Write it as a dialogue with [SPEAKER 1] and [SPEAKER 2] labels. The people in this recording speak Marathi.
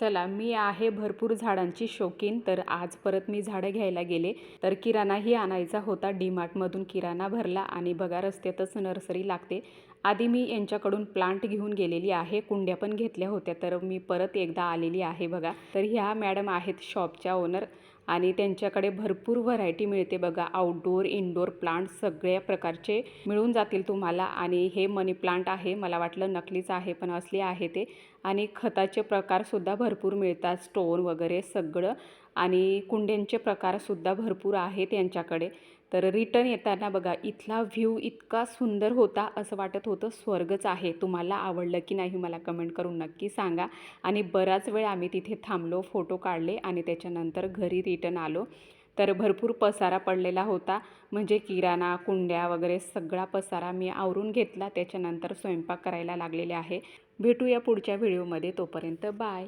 [SPEAKER 1] चला मी आहे भरपूर झाडांची शौकीन तर आज परत मी झाडं घ्यायला गेले. तर किराणाही आणायचा होता. डीमार्टमधून किराणा भरला आणि बघा रस्त्यातच नर्सरी लागते. आधी मी यांच्याकडून प्लांट घेऊन गेलेली आहे. कुंड्या पण घेतल्या होत्या तर मी परत एकदा आलेली आहे बघा. तर ह्या मॅडम आहेत शॉपच्या ओनर. आणि त्यांच्याकडे भरपूर व्हरायटी मिळते बघा. आउटडोअर इनडोअर प्लांट सगळ्या प्रकारचे मिळून जातील तुम्हाला. आणि हे मनी प्लांट आहे मला वाटलं नकलीच आहे पण असले आहे ते. आणि खताचे प्रकारसुद्धा भरपूर मिळतात स्टोन वगैरे सगळं. आणि कुंड्यांचे प्रकारसुद्धा भरपूर आहेत यांच्याकडे. तर रिटर्न येताना बघा इथला व्ह्यू इतका सुंदर होता असं वाटत होतं. स्वर्गच आहे. तुम्हाला आवडलं की नाही मला कमेंट करून नक्की सांगा. आणि बराच वेळ आम्ही तिथे थांबलो फोटो काढले आणि त्याच्यानंतर घरी रिटर्न आलो. तर भरपूर पसारा पडलेला होता. म्हणजे किराणा कुंड्या वगैरे सगळा पसारा मी आवरून घेतला. त्याच्यानंतर स्वयंपाक करायला लागलेले आहे. भेटूया पुढच्या व्हिडिओमध्ये तोपर्यंत बाय